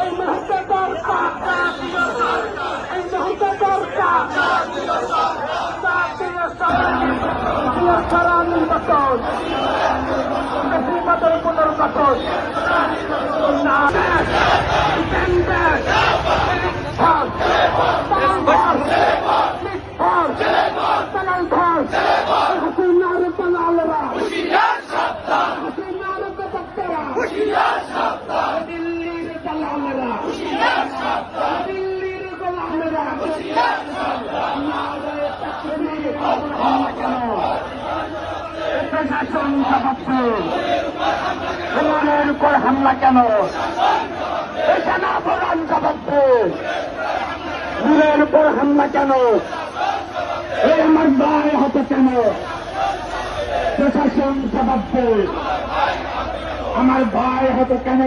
এই মুহূর্তে দরকার। এই মুহূর্তে দরকার। নির্বাচন বেশিরভাগের পুনর্গঠন না হাসিনার দালালরা দিল্লির দালালরা দিল্লির নারে তাকবীর কেন প্রশাসন বিমানের উপর হামলা কেন? সেনা প্রধান সভাপতি নূরের উপর হামলা কেন? এর ভাই হতো কেন? প্রশাসন সভাপতি আমার ভাই হতো কেন?